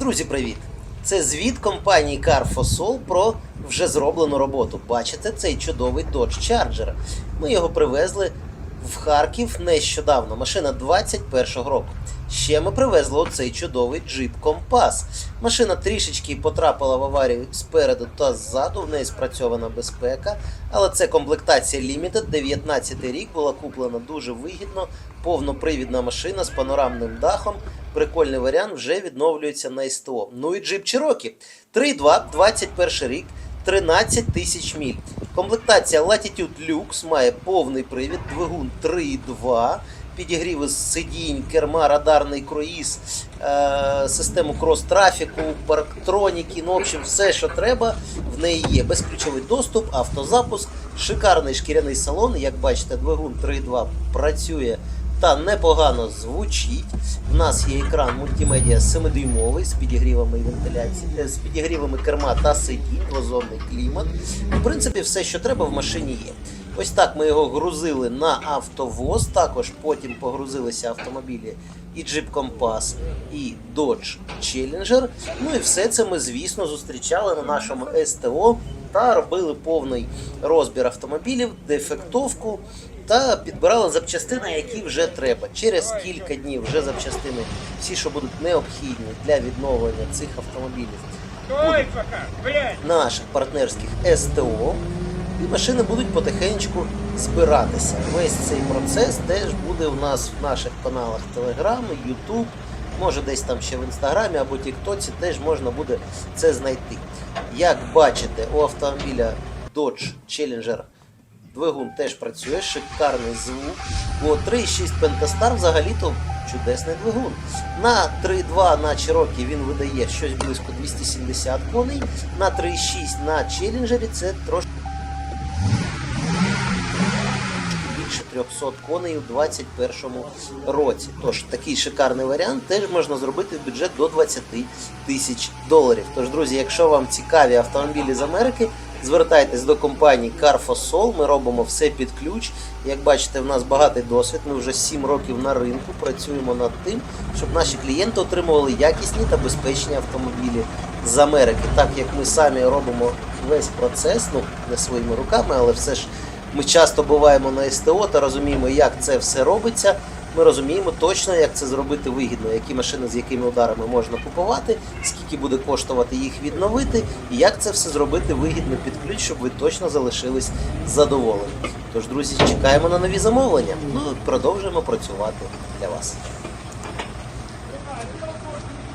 Друзі, привіт! Це звіт компанії Carfosol про вже зроблену роботу. Бачите, цей чудовий Dodge Charger. Ми його привезли в Харків нещодавно. Машина 21-го року. Ще ми привезли оцей чудовий Jeep Compass. Машина трішечки потрапила в аварію спереду та ззаду. В неї спрацьована безпека. Але це комплектація Limited. 19 рік була куплена дуже вигідно. Повнопривідна машина з панорамним дахом. Прикольний варіант вже відновлюється на СТО. Ну і Jeep Cherokee. 3.2, 21 рік, 13 тисяч міль. Комплектація Latitude Lux має повний привід, двигун 3.2, підігріви з сидінь, керма, радарний круїз, е- систему крос-трафіку, парктроніки, ну, в общем, все, що треба, в неї є. Безключовий доступ, автозапуск, шикарний шкіряний салон. Як бачите, двигун 3.2 працює та непогано звучить. У нас є екран мультимедіа 7-дюймовий з підігрівами вентиляції, е, з підігрівами керма та сидінь, двозонний клімат. В принципі, все, що треба в машині є. Ось так ми його грузили на автовоз. Також потім погрузилися автомобілі і Jeep Compass, і Dodge Challenger. Ну і все це ми, звісно, зустрічали на нашому СТО та робили повний розбір автомобілів, дефектовку та підбирали запчастини, які вже треба. Через кілька днів вже запчастини, всі, що будуть необхідні для відновлення цих автомобілів блядь! наших партнерських СТО, і машини будуть потихеньку збиратися. Весь цей процес теж буде у нас в наших каналах Telegram, YouTube, може десь там ще в інстаграмі або Тіктоці теж можна буде це знайти. Як бачите, у автомобіля Dodge Challenger двигун теж працює, шикарний звук. Бо 3.6 Pentastar взагалі-то чудесний двигун. На 3.2 на Cherokee він видає щось близько 270 коней, на 3.6 на Challenger це трошки більше 300 коней у 2021 році. Тож такий шикарний варіант теж можна зробити в бюджет до 20 тисяч доларів. Тож, друзі, якщо вам цікаві автомобілі з Америки, звертайтесь до компанії Carfosol. Ми робимо все під ключ. Як бачите, в нас багатий досвід. Ми вже 7 років на ринку працюємо над тим, щоб наші клієнти отримували якісні та безпечні автомобілі з Америки. Так як ми самі робимо весь процес, ну не своїми руками, але все ж ми часто буваємо на СТО та розуміємо, як це все робиться. Ми розуміємо точно, як це зробити вигідно, які машини з якими ударами можна купувати, скільки буде коштувати їх відновити, і як це все зробити вигідно під ключ, щоб ви точно залишились задоволені. Тож, друзі, чекаємо на нові замовлення. Ну продовжуємо працювати для вас.